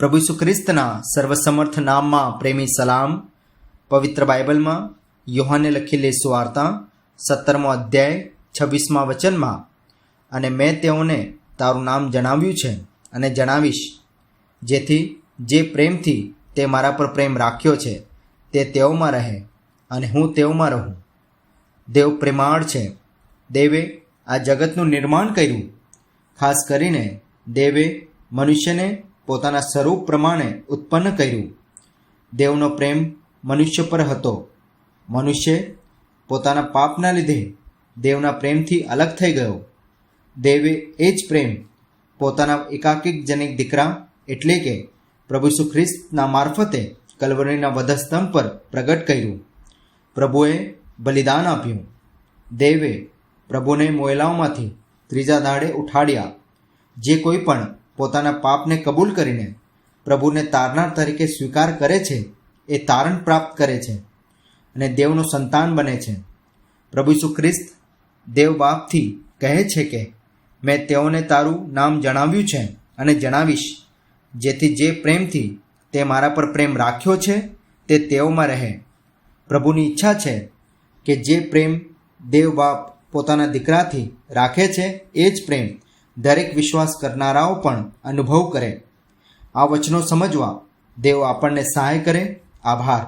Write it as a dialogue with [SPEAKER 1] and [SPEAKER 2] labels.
[SPEAKER 1] પ્રભુ ઈસુ ખ્રિસ્તના સર્વસમર્થ નામમાં પ્રેમી સલામ, પવિત્ર બાઇબલમાં યોહાને લખેલી સુવાર્તા સત્તરમો અધ્યાય, છવ્વીસમા વચનમાં, અને મેં તેઓને તારું નામ જણાવ્યું છે અને જણાવીશ, જેથી જે પ્રેમથી તે મારા પર પ્રેમ રાખ્યો છે, તે તેઓમાં રહે અને હું તેઓમાં રહું. દેવ પ્રેમાળ છે. દેવે આ જગતનું નિર્માણ કર્યું. ખાસ કરીને દેવે મનુષ્યને પોતાના સ્વરૂપ પ્રમાણે ઉત્પન્ન કર્યું. દેવનો પ્રેમ મનુષ્ય પર હતો. મનુષ્ય પોતાના પાપના લીધે દેવના પ્રેમથી અલગ થઈ ગયો. દેવે એ જ પ્રેમ પોતાના એકાકીક જનિક દીકરા એટલે કે પ્રભુ સુખ્રિસ્તના મારફતે કલવરીના વધસ્તંભ પર પ્રગટ કર્યું. પ્રભુએ બલિદાન આપ્યું. દેવે પ્રભુને મોયલાઓમાંથી ત્રીજા દાડે ઉઠાડ્યા. જે કોઈ પણ પોતાના પાપને કબૂલ કરીને પ્રભુને તારનાર તરીકે સ્વીકાર કરે છે, એ તારણ પ્રાપ્ત કરે છે અને દેવનું સંતાન બને છે. પ્રભુ ઈસુ ખ્રિસ્ત દેવ બાપથી કહે છે કે, મેં તેઓને તારું નામ જણાવ્યું છે અને જણાવીશ, જેથી જે પ્રેમથી તે મારા પર પ્રેમ રાખ્યો છે, તે તેઓમાં રહે. પ્રભુની ઈચ્છા છે કે જે પ્રેમ દેવ બાપ પોતાના દીકરાથી રાખે છે, એ જ પ્રેમ દરેક વિશ્વાસ કરનારાઓ પણ અનુભવ કરે. આ વચનો સમજવા દેવ આપણને સહાય કરે. આભાર.